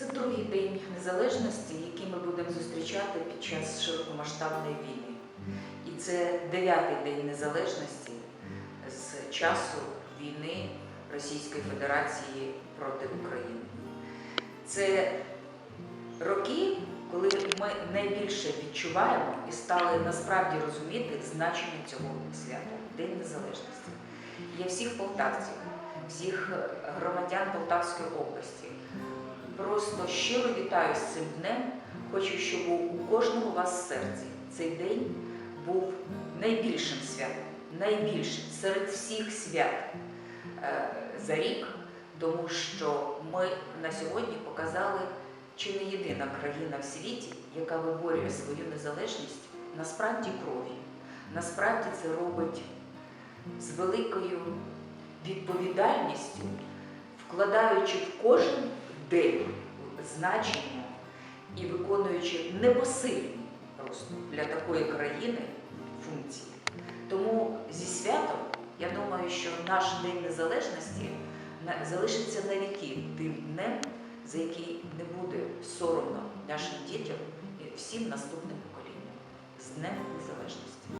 Це другий день незалежності, який ми будемо зустрічати під час широкомасштабної війни. І це дев'ятий день незалежності з часу війни Російської Федерації проти України. Це роки, коли ми найбільше відчуваємо і стали насправді розуміти значення цього свята День Незалежності. Я всіх полтавців, всіх громадян Полтавської області просто щиро вітаю з цим днем. Хочу, щоб у кожного вас серці цей день був найбільшим святом, найбільшим серед всіх свят е, за рік, тому що ми на сьогодні показали, чи не єдина країна в світі, яка виборює свою незалежність насправді кров'ю. Насправді це робить з великою відповідальністю, вкладаючи в кожен день значення і виконуючи непосильні просто для такої країни функції. Тому зі святом я думаю, що наш День Незалежності залишиться на віки тим днем, за який не буде соромно нашим дітям і всім наступним поколінням з Днем Незалежності.